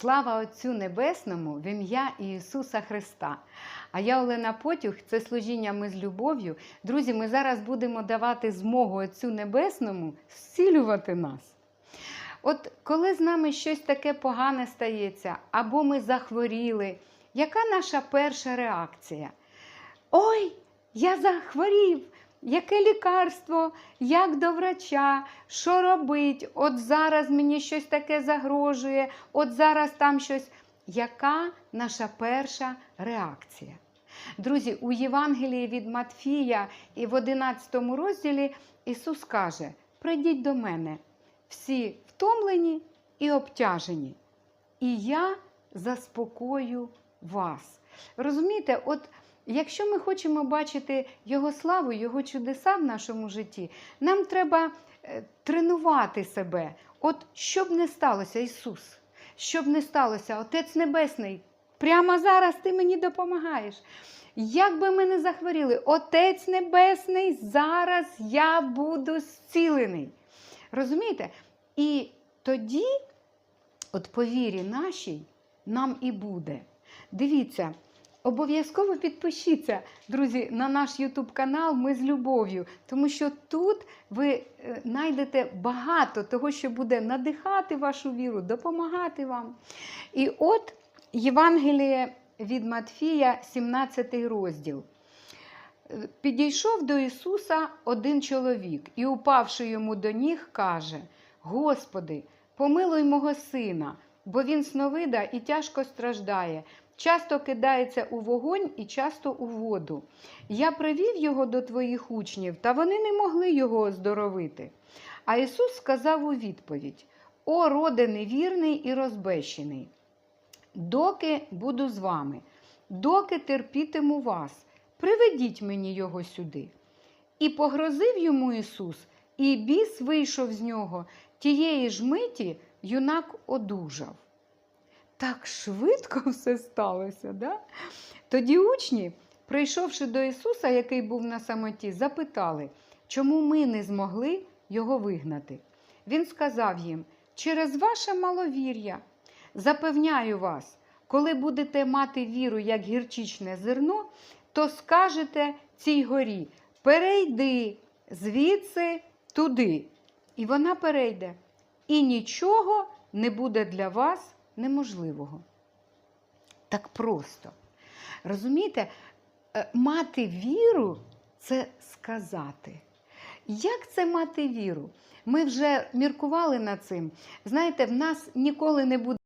Слава Отцю Небесному в ім'я Ісуса Христа. А я Олена Потюх, це служіння ми з любов'ю. Друзі, ми зараз будемо давати змогу Отцю Небесному зцілювати нас. От коли з нами щось таке погане стається, або ми захворіли, яка наша перша реакція? Ой, я захворів! Яке лікарство, як до врача, що робить? От зараз мені щось таке загрожує, от зараз там щось. Яка наша перша реакція? Друзі, у Євангелії від Матфія і в 11 розділі Ісус каже: Прийдіть до мене, всі втомлені і обтяжені, і я заспокою вас. Розумієте, от Якщо ми хочемо бачити Його славу, Його чудеса в нашому житті, нам треба е, тренувати себе. От що б не сталося, Ісус, що б не сталося, Отець Небесний, прямо зараз ти мені допомагаєш. Як би ми не захворіли, Отець Небесний, зараз я буду зцілений. Розумієте? І тоді, от по вірі нашій, нам і буде. Дивіться. Обов'язково підпишіться, друзі, на наш YouTube канал Ми з любов'ю, тому що тут ви знайдете багато того, що буде надихати вашу віру, допомагати вам. І от Євангеліє від Матфія, 17 розділ. Підійшов до Ісуса один чоловік і, упавши йому до ніг, каже: Господи, помилуй мого сина, бо він сновида і тяжко страждає часто кидається у вогонь і часто у воду. Я привів його до твоїх учнів, та вони не могли його оздоровити. А Ісус сказав у відповідь: О, роде невірний і розбещений, доки буду з вами, доки терпітиму вас, приведіть мені його сюди. І погрозив йому Ісус, і біс вийшов з нього. Тієї ж миті юнак одужав так швидко все сталося. Да? Тоді учні, прийшовши до Ісуса, який був на самоті, запитали, чому ми не змогли його вигнати. Він сказав їм: через ваше маловір'я, запевняю вас, коли будете мати віру, як гірчичне зерно, то скажете цій горі: перейди звідси туди. І вона перейде. І нічого не буде для вас неможливого. Так просто. Розумієте, е, мати віру це сказати. Як це мати віру? Ми вже міркували над цим. Знаєте, в нас ніколи не буде.